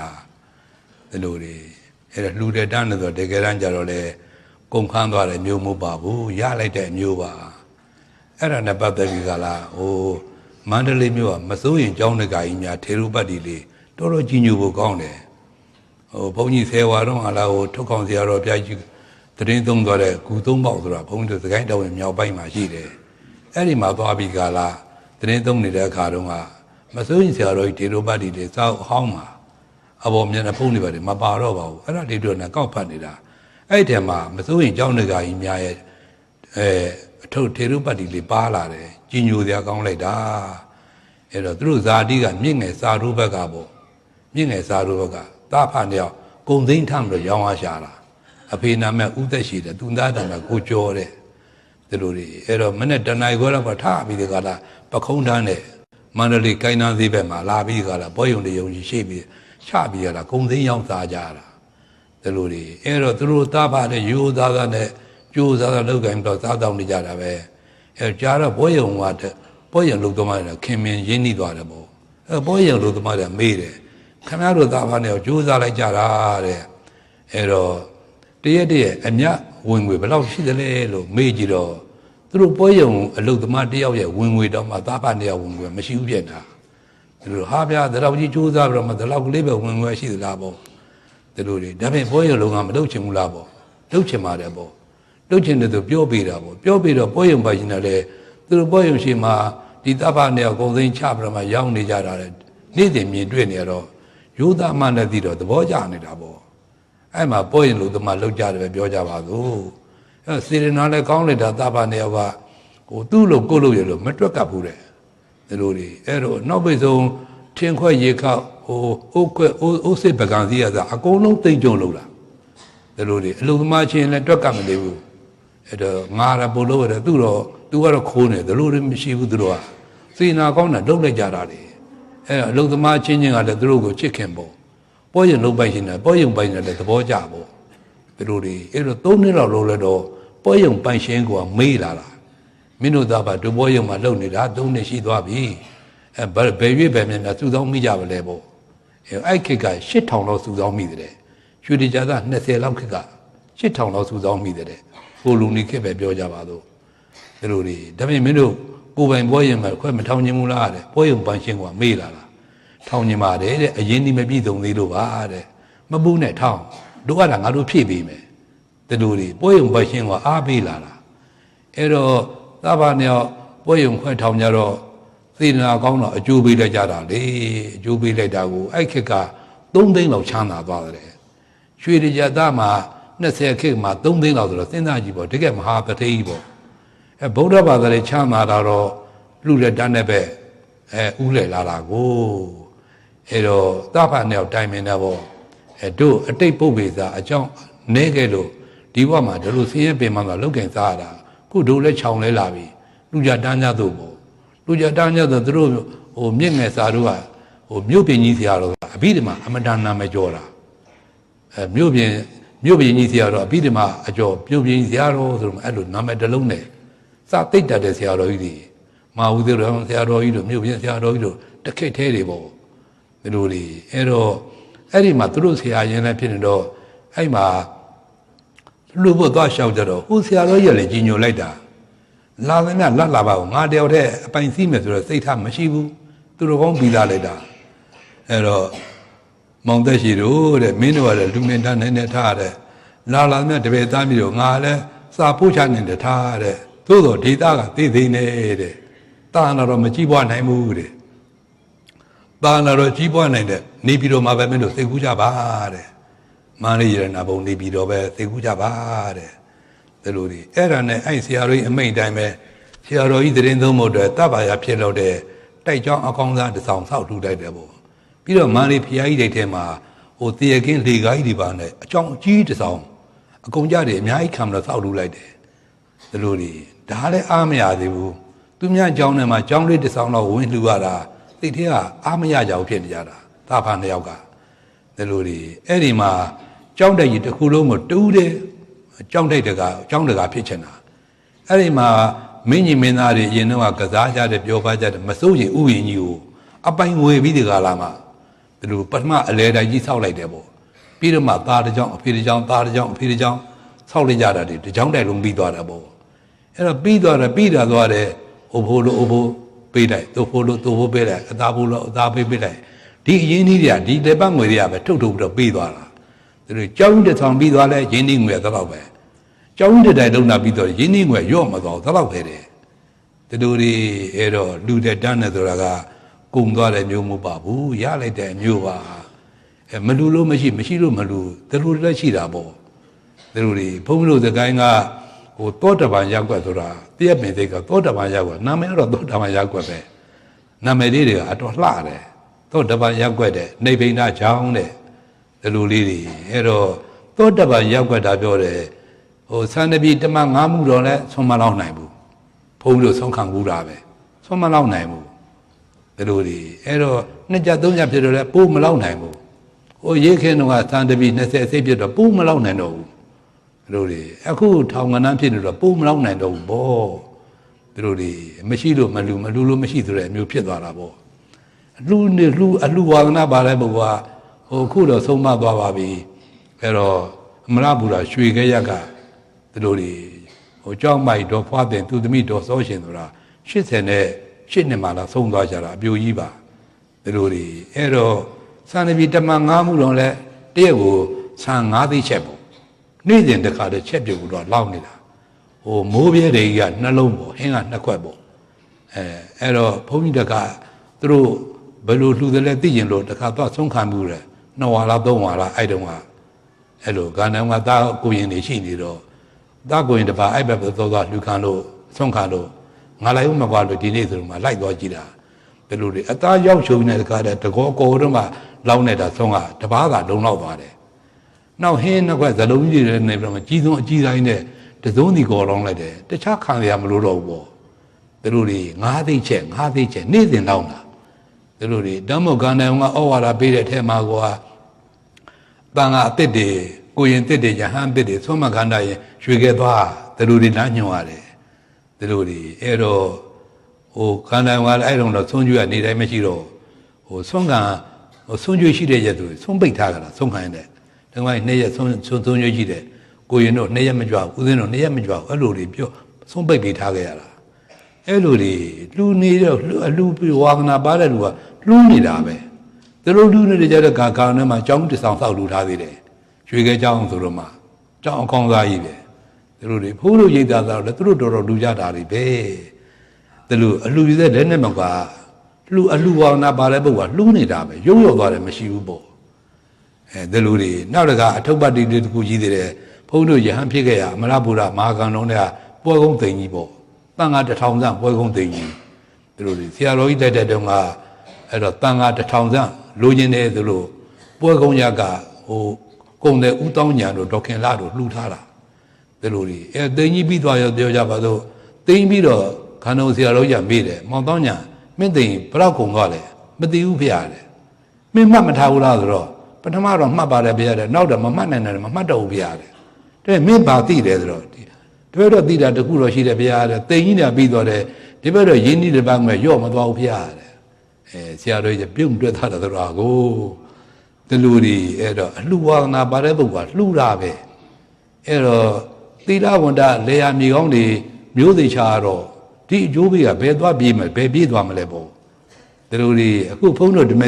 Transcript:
တာဒီလိုတွေအဲ့ဒါလှူတဲ့တန်းလို့ဆိုတကယ်တမ်းကျတော့လေကုန်ခန်းသွားတဲ့မျိုးမဟုတ်ပါဘူးရလိုက်တဲ့မျိုးပါအဲ့ဒါနဲ့ပတ်သက်ပြီးကလာဟိုမန္တလေးမြို့ကမစိုးရင်ကျောင်းတကာကြီးများထေရုပတ်တီလေးတော်တော်ကြီးညိုဖို့ကောင်းတယ်ဟိုဘုန်းကြီးဆယ်ဝါတော့ဟာလာဟိုထုတ်ကောင်ဆရာတော်ဘုရားကြီးတရင်သုံးသွားတဲ့ဂူသုံးပေါက်ဆိုတာဘုန်းကြီးတို့သခိုင်းတော်ဝင်မြောက်ပိုင်းမှာရှိတယ်အဲ့ဒီမှာသွားပြီးကလာတရင်သုံးနေတဲ့အခါတုန်းကမစိုးရင်ဆရာတော်ကြီးထေရုပတ်တီလေးစောက်ဟောင်းမှာ အပေါ်မျက်နှာဖုံးနေပါတယ်မပါတော့ပါဘူးအဲ့ဒါလေးတို့နဲ့ကောက်ဖတ်နေတာအဲ့ဒီထဲမှာမစိုးရင်ကျောင်းတကာကြီးများရဲ့အဲအထုပ်ထေရုပတ်တီလေးပါလာတယ်ကြီးညိုစရာကောင်းလိုက်တာအဲ့တော့သူတို့ဇာတိကမြင့်ငယ်စာရုဘက်ကပေါ့မြင့်ငယ်စားတို့ဘက်ကတာဖတ်နေအောင်ဂုံသိန်းထမ်းပြီးတော့ရောင်းအားရှာတာအဖေနာမဲ့ဥသက်ရှိတယ်သူသားတံကကိုကျော်တဲ့ဒီလိုတွေအဲ့တော့မနေ့တနိုင်ခွဲတော့ထပြီးဒီကလာပခုံးတန်းနဲ့မန္တလေးကိုင်းနာသေးဘက်မှာလာပြီးဒီကလာဘောယုံတယုံကြီးရှိပြီး ချပြီးရတာဂုံသိန်းရောင်းစားကြတာဒီလိုတွေအဲ့တော့သူတို့တာဖတ်တဲ့ရိုးသားသားနဲ့ကြိုးစားစားလောက်ကင်ပြီးတော့စားတောင်းနေကြတာပဲအဲ့ကြားတော့ဘောယုံကတဲ့ဘောယုံလုတ်သမားတွေခင်မင်ရင်းနှီးသွားတယ်ပေါ့အဲ့ဘောယုံလုတ်သမားတွေမေးတယ်ခမရတို့သားဖားနဲ့ကြိုးစားလိုက်ကြတာတဲ့အဲ့တော့တရက်တရက်အမြဝင်ငွေဘယ်လောက်ရှိသလဲလို့မေးကြည့်တော့သူတို့ပွဲရုံအလုတ်သမားတယောက်ရဲ့ဝင်ငွေတော့မှသားဖားတယောက်ဝင်ငွေမရှိဘူးပြန်တာ သူတို့ဟာဗျာဒီလောက်ကြီးကြိုးစားပြီးတော့မှဒီလောက်ကလေးပဲဝင်ငွေရှိသလားပေါ့သူတို့တွေဒါပေမဲ့ပွဲရုံလုံးကမလုပ်ချင်ဘူးလားပေါ့လုပ်ချင်ပါတယ်ပေါ့လုပ်ချင်တယ်သူပြောပြတာပေါ့ပြောပြတော့ပွဲရုံပိုင်ရှင်တယ်လေသူတို့ပွဲရုံရှိမှဒီသားဖားနဲ့အကုန်သိန်းချပြီးတော့မှရောင်းနေကြတာလေနေ့စဉ်မြင်တွေ့နေရတော့ရိုးသားမှနဲ့သိတော့သဘောကျနေတာပေါ့အဲ့မှာပေါ်ရင်လို့တမလောက်ကြတယ်ပဲပြောကြပါစို့အဲ့စေရနာလည်းကောင်းလိုက်တာသဗ္ဗနေယောကဟိုသူ့လို့ကိုယ့်လို့ရလို့မတွက်ကပ်ဘူးတဲ့ ဒီလိုတွေအဲ့တော့နောက်ပိတ်ဆုံးထင်ခွက်ရေခောက်ဟိုအိုးခွက်အိုးအိုးစစ်ပကံစီရတာအကုန်လုံးတိမ်ကြုံလို့လားဒီလိုတွေအလုံသမားချင်းလည်းတွက်ကပ်မနေဘူးအဲ့တော့ငါရပို့လို့ရတယ်သူတော့သူကတော့ခိုးနေတယ်ဒီလိုတွေမရှိဘူးသူတို့ကစေနာကောင်းတာလုံးလိုက်ကြတာလေအဲအလုံသမားချင်းချင်းကလည်းသူတို့ကိုချစ်ခင်ပေါ့ပေါ်ရင်လုံးပိုင်ရှင်တယ်ပေါ်ရင်ပိုင်တယ်လည်းသဘောကျပေါ့သူတို့တွေအဲ့တော့၃နှစ်လောက်လုံးလဲတော့ပေါ်ရင်ပိုင်ရှင်ကမေးလာတာ မင်းတို့သားပါဒုပေါ်ရင်မှာလုံနေတာ၃နှစ်ရှိသွားပြီအဲဘယ်ဘယ်ရွေ့ဘယ်မြင်များစုဆောင်းမိကြပါလဲပေါ့အဲအဲ့ခေတ်က8000လောက်စုဆောင်းမိတယ်ရွှေတကြသား20လောက်ခေတ်က8000လောက်စုဆောင်းမိတယ်ကိုလူနီခေတ်ပဲပြောကြပါတော့ဒီလိုတွေဒါပေမဲ့မင်းတို့ကိုယ်ပိုင်ပွဲရင်မှာခွဲမထောင်ခြင်းမူလားတဲ့ပွဲရုံပန်းရှင်းကမေးလာတာထောင်ခြင်းပါတယ်တဲ့အရင်ဒီမပြည့်စုံသေးလို့ပါတဲ့မပူးနဲ့ထောင်တို့ကတာငါတို့ဖြည့်ပေးမယ်ဒီလိုတွေပွဲရုံပန်းရှင်းကအားပေးလာတာအဲ့တော့ သဗ္ဗညောပွဲရုံခွဲထောင်ကြတော့သေနာကောင်းတော့အကျိုးပေးလိုက်ကြတာလေအကျိုးပေးလိုက်တာကိုအဲ့ခက်က3သိန်းလောက်ချမ်းသာသွားတယ်ရွှေရကြသားမှာ20ခေတ်မှာ3သိန်းလောက်ဆိုတော့စဉ်းစားကြည့်ပေါ့တကယ်မဟာပတိကြီးပေါ့အဲဗုဒ္ဓဘာသာလေးချမ်းသာတာတော့လူလက်တန်းနဲ့ပဲအဲဥလဲလာတာကိုအဲတော့သဗ္ဗနဲ့တိုင်မင်တဲ့ပေါ့အဲတို့အတိတ်ပုပ္ပေသာအကြောင်းနဲခဲ့လို့ဒီဘဝမှာဒီလိုဆင်းရဲပင်မှသာလောက်ကင်စားရတာ ခုတို့လည်းခြောင်လဲလာပြီလူကြတန်းကြသို့ပေါ့လူကြတန်းကြသို့သူတို့ဟိုမြင့်ငယ်စာတို့ကဟိုမြို့ပြင်ကြီးဆရာတော်ကအဘိဓမ္မာအမတန်နာမည်ကျော်တာအဲမြို့ပြင်မြို့ပြင်ကြီးဆရာတော်အဘိဓမ္မာအကျော်မြို့ပြင်ကြီးဆရာတော်ဆိုတော့အဲ့လိုနာမည်တစ်လုံးနဲ့စတိတ်တတ်တဲ့ဆရာတော်ကြီးတွေမာဝုသေရဆရာတော်ကြီးတို့မြို့ပြင်ဆရာတော်ကြီးတို့တခိတ်သေးတွေပေါ့ဒီလိုတွေအဲ့တော့အဲ့ဒီမှာသူတို့ဆရာရင်လည်းဖြစ်နေတော့အဲ့မှာ လူဖို့သွားလျှောက်ကြတော့ဟိုဆရာတော်ကြီးကလည်းကြီးညိုလိုက်တာလာသမျှလတ်လာပါဘူးငါတယောက်တည်းအပိုင်စီးမယ်ဆိုတော့စိတ်ထားမရှိဘူးသူတို့ကောင်းပြီးသားလိုက်တာအဲ့တော့မောင်သက်ရှိတို့တဲ့မင်းတို့ကလည်းလူမင်းသားနဲ့နဲ့ထားတဲ့လာလာမြတ်တပည့်သားမျိုးတို့ငါလည်းစာပို့ချနေတဲ့ထားတဲ့သို့တော်ဒေတာကသိသိနေတဲ့တာနာတော့မကြည့်ပွားနိုင်ဘူးတဲ့တာနာတော့ကြည့်ပွားနိုင်တဲ့နေပြည်တော်မှာပဲမင်းတို့သိကူးကြပါတဲ့ မန္တလေးရဏဘုံနေပြည်တော်ပဲသိကူးကြပါတဲ့ဒီလိုဒီအဲ့ဒါနဲ့အဲ့ဆရာတော်ကြီးအမိန့်တိုင်းပဲဆရာတော်ကြီးသတင်းသုံးဖို့အတွက်တပ်ပါရဖြစ်လို့တဲ့တိုက်ကြောင်းအကောင်းစားတစ်ဆောင်ဆောက်ထူလိုက်တယ်ပေါ့ပြီးတော့မန္တလေးဖျားကြီးတွေထဲမှာဟိုတရကင်းလေကားကြီးတွေပါနဲ့အကြောင်းအကြီးတစ်ဆောင်အကုန်ကြတယ်အများကြီးခံမလို့စောက်လုပ်လိုက်တယ်ဒီလိုတွေဒါလည်းအားမရသေးဘူးသူများအကြောင်းထဲမှာအကြောင်းလေးတစ်ဆောင်တော့ဝင်လှူရတာသိတဲ့ကအားမရကြဘူးဖြစ်နေကြတာသာဖာနှစ်ယောက်ကဒီလိုတွေအဲ့ဒီမှာ ကြောင်းတိုက်ကြီးတစ်ခုလုံးကိုတူးတယ်ကြောင်းတိုက်တကအကြောင်းတကဖြစ်ချင်တာအဲ့ဒီမှာမင်းကြီးမင်းသားတွေအရင်တော့ကကစားကြတယ်ပြောပါကြတယ်မစိုးရင်ဥယျာဉ်ကြီးကိုအပိုင်ငွေပြီးဒီကလာမှာဘသူတို့ပထမအလဲတိုင်းကြီးဆောက်လိုက်တယ်ပေါ့ပြီးတော့မှသားတစ်ကြောင်အဖေတစ်ကြောင်သားတစ်ကြောင်အဖေတစ်ကြောင်ဆောက်လိုက်ကြတာဒီတစ်ကြောင်တိုက်လုံးပြီးသွားတာပေါ့အဲ့တော့ပြီးသွားတယ်ပြီးတာသွားတယ်အိုဖိုးလို့အိုဖိုးပေးလိုက်သူဖိုးလို့သူဖိုးပေးလိုက်အသားဖိုးလို့အသားပေးပေးလိုက်ဒီအရင်ကြီးတွေကဒီလက်ပတ်ငွေတွေကပဲထုတ်ထုတ်ပြီးတော့ပေးသွားတာ သူတို့ကြောင်းတစ်ဆောင်ပြီးသွားလဲရင်းနှီးငွေကတော့ပဲကြောင်းတစ်တိုင်လုံးလာပြီးတော့ရင်းနှီးငွေရော့မသွားတော့ပဲတဲ့သူတို့တွေအဲ့တော့လူတဲ့တန်းနဲ့ဆိုတာကကုံသွားတဲ့မျိုးမဟုတ်ပါဘူးရလိုက်တဲ့မျိုးပါအဲမလူလို့မရှိမရှိလို့မလူသူတို့လည်းရှိတာပေါ့သူတို့တွေဘုန်းကြီးတို့သကိုင်းကဟိုတောတပံရောက်ွက်ဆိုတာတည့်ရပင်သိကတောတပံရောက်ွက်နာမည်ကတော့တောတပံရောက်ွက်ပဲနာမည်လေးတွေကအတော်လှတယ်တောတပံရောက်ွက်တဲ့နေဗိန္ဒချောင်းတဲ့ ဒီလိုလေးတွေအဲ့တော့တောတပံရောက်ွက်တာပြောတယ်ဟိုသန္တပိတမငါးမှုတော့လဲဆုံးမလောက်နိုင်ဘူးဘုန်းကြီးတို့ဆုံးခံဘူးတာပဲဆုံးမလောက်နိုင်ဘူးဒီလိုတွေအဲ့တော့နှစ်ကြသုံးကြဖြစ်တော့လဲပိုးမလောက်နိုင်ဘူးဟိုရေးခင်းတော့ကသံတပီ20အစိပ်ဖြစ်တော့ပိုးမလောက်နိုင်တော့ဘူးဒီလိုတွေအခုထောင်ကနန်းဖြစ်နေတော့ပိုးမလောက်နိုင်တော့ဘူးဗောဒီလိုတွေမရှိလို့မလူမလူလို့မရှိဆိုတဲ့အမျိုးဖြစ်သွားတာဗောအလူနေလူအလူဝါဒနာပါတဲ့ဘုရားဟို အခုတော့ဆုံးမသွားပါပြီအဲ့တော့အမရဘူရာရွှေခဲရက်ကဒီလိုတွေဟိုကြောက်မိုက်တော့ဖွားတဲ့သူသမီးတော်စောရှင်ဆိုတာ80နဲ့8နှစ်မှလာဆုံးသွားကြတာအပြိုကြီးပါဒီလိုတွေအဲ့တော့စံနဘီတမန်ငားမှုတော့လဲတရက်ကိုဆန်၅သိချက်ပေါ့နေ့စဉ်တစ်ခါတည်းချက်ပြုတ်တော့လောက်နေတာဟိုမိုးပြဲတွေကြီးကနှလုံးပေါ့ဟင်းကနှစ်ခွက်ပေါ့အဲအဲ့တော့ဘုန်းကြီးတကသူတို့ဘယ်လိုလှူတယ်လဲသိရင်လို့တခါတော့ဆုံးခံမှုတယ် နှစ်ဝါလားသုံးဝါလားအဲ့တုန်းကအဲ့လိုကံတန်းကသားကိုရင်တွေရှိနေတော့တာကိုရင်တပါအဲ့ဘက်ပဲသောသွားလူခံလို့ဆုံးခံလို့ငါလိုက်ဦးမကွာလို့ဒီနေ့ဆိုတော့မှလိုက်သွားကြည့်တာဘယ်လိုလဲအသားရောက်ချုံနေတဲ့တကားတဲ့တကောကောတော့မှလောင်းနေတာဆုံးကတပားကလုံလောက်သွားတယ်နောက်ဟင်းနှစ်ခွက်ဇလုံးကြီးတွေနေပြီးတော့ကြီးဆုံးအကြီးတိုင်းနဲ့တစုံဒီကောလောင်းလိုက်တယ်တခြားခံရမလို့တော့ဘူးပေါ့သူတို့တွေငါးသိချက်ငါးသိချက်နေ့စဉ်လောင်းတာ သူတို့တွေဓမ္မကန္တန်ကဩဝါဒပေးတဲ့အထက်မှာကွာတန်ခါအစ်စ်တွေကိုရင်တစ်တွေယဟန်တစ်တွေသုံးမခန္ဓာရင်ရွှေခဲ့သွားသူတို့တွေလမ်းညွှန်ရတယ်သူတို့တွေအဲ့တော့ဟိုခန္ဓာကလည်းအဲ့တော့တော့သုံးကျွေးကနေတိုင်းမရှိတော့ဟိုသုံးကံဟိုသုံးကျွေးရှိတဲ့ရက်သူသုံးပိတ်ထားကြတာသုံးခိုင်းတဲ့ဒါမှမဟုတ်နှစ်ရက်သုံးသုံးသုံးကျွေးရှိတဲ့ကိုရင်တို့နှစ်ရက်မကြွဘူးဦးဇင်းတို့နှစ်ရက်မကြွဘူးအဲ့လိုတွေပြောသုံးပိတ်ပေးထားခဲ့ရတာ အဲ့လိုတွေလူနေတော့လူအလူဝါသနာပါတဲ့လူကလူနေတာပဲသူတို့လူနေကြတဲ့ကာကာနဲ့မှကြောင်းတစ်ဆောင်ဆောက်လူထားသေးတယ်ရွှေခဲကြောင်းဆိုတော့မှကြောင်းအကောင်းစားကြီးပဲသူတို့တွေဖိုးလို့ရိတ်သားသားတော့သူတို့တော်တော်လူကြတာတွေပဲသူတို့အလူရတဲ့လက်နဲ့မကလူအလူဝါနာပါတဲ့ပုဂ္ဂိုလ်ကလူနေတာပဲရုပ်ရော်သွားတယ်မရှိဘူးပေါ့အဲဒီလူတွေနောက်တကအထုပ်ပတ်တီတွေတခုကြီးသေးတယ်ဘုန်းတို့ယဟန်ဖြစ်ခဲ့ရအမရဗုဒ္ဓမဟာကံတော်တွေကပွဲကုန်းသိမ်ကြီးပေါ့ တန်ခါတစ်ထောင်ဆန့်ပွဲကုန်းသိမ်ကြီးသူတို့တွေဆရာတော်ကြီးတက်တဲ့တုန်းကအဲ့တော့တန်ခါတစ်ထောင်ဆန့်လိုချင်တယ်သူလို့ပွဲကုန်းရကဟိုကုံတဲ့ဦးတောင်းညာတို့ဒေါခင်လာတို့လှူထားတာသူလို့ဒီအဲသိင်ကြီးပြီးသွားရောပြောကြပါစို့သိင်ပြီးတော့ခန္ဓာဆရာတော်ကြီးမေးတယ်မောင်တောင်းညာမင်းသိင်ဘယ်တော့ကုံသွားလဲမသိဘူးဖေရတယ်မင်းမှတ်မထားဘူးလားဆိုတော့ပထမတော့မှတ်ပါတယ်ဖေရတယ်နောက်တော့မမှတ်နိုင်တယ်မမှတ်တော့ဘူးဖေရတယ်တဲ့မင်းဘာသိတယ်ဆိုတော့ဒီ တပည့်တော့သိတာတခုတော့ရှိတယ်ဖေရတယ်သိင်ကြီးညာပြီးသွားတယ်ဒီဘက်တော့ရင်းနှီးတဲ့ဘက်မှာရော့မသွားဘူးဖေရတယ်အဲဆရာတော်ကြီးပြုံးတွဲထားတာဆိုတာကိုဒီလူတွေအဲ့တော့အလှဝါဒနာပါတဲ့ပုဂ္ဂိုလ်ကလှူတာပဲအဲ့တော့သီလဝန္တလေယာမြေကောင်းတွေမျိုးသိချာတော့ဒီအကျိုးပေးကဘယ်သွားပြေးမလဲဘယ်ပြေးသွားမလဲပေါ့ဒီလူတွေအခုဖုန်းတို့ဒီမဲ့